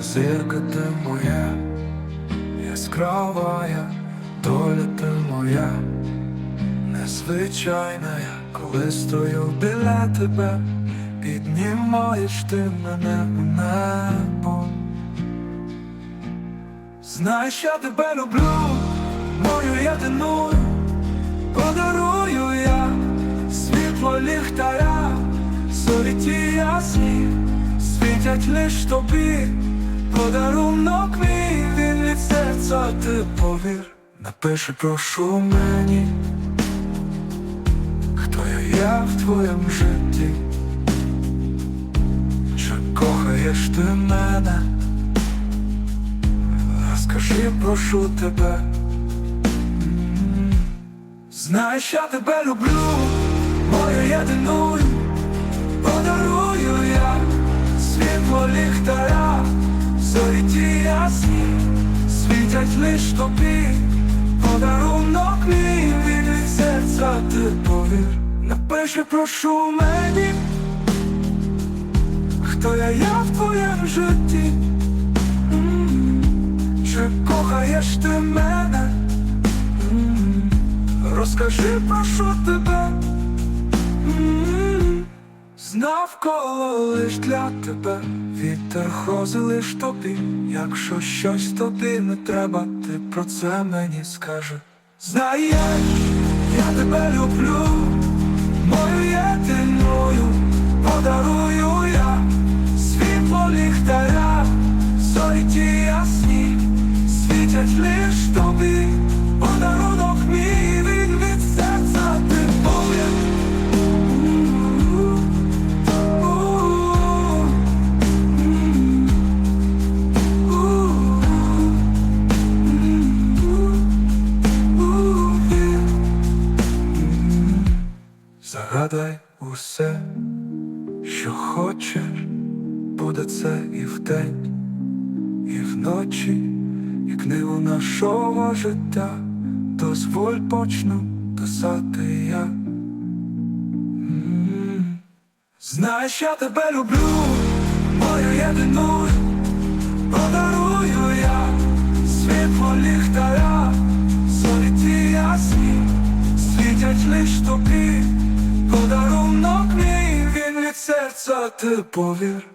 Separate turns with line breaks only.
Зірка ти моя, яскрава доля ти моя, незвичайна коли стою біля тебе, піднімаєш ти мене у небо. Знаєш, я тебе люблю, мою єдину, світять лиш тобі, подарунок мій, він від серця ти повір, напиши, прошу мені, хто я є в твоєму житті, чи кохаєш ти мене? Скажи, прошу тебе. Знаєш, я тебе люблю, мою єдину, світять лиш тобі, подарунок мій від серця ти повір. Напиши, прошу мені, хто я є в твоєму житті. Чи кохаєш ти мене? М, Розкажи, прошу тебе. М, Знав коло лиш для тебе, вітер грози лиш тобі. Якщо щось тобі не треба, ти про це мені скажи. Знаєш, я тебе люблю, Загадай усе, що хочеш, буде це і вдень, і вночі, і книгу нашого життя, дозволь почну писати я. Знаєш, я тебе люблю, мою єдину, подарую я. Світло ліхтаря, зорі ті ясні, світять лиш тобі, серця ти повір.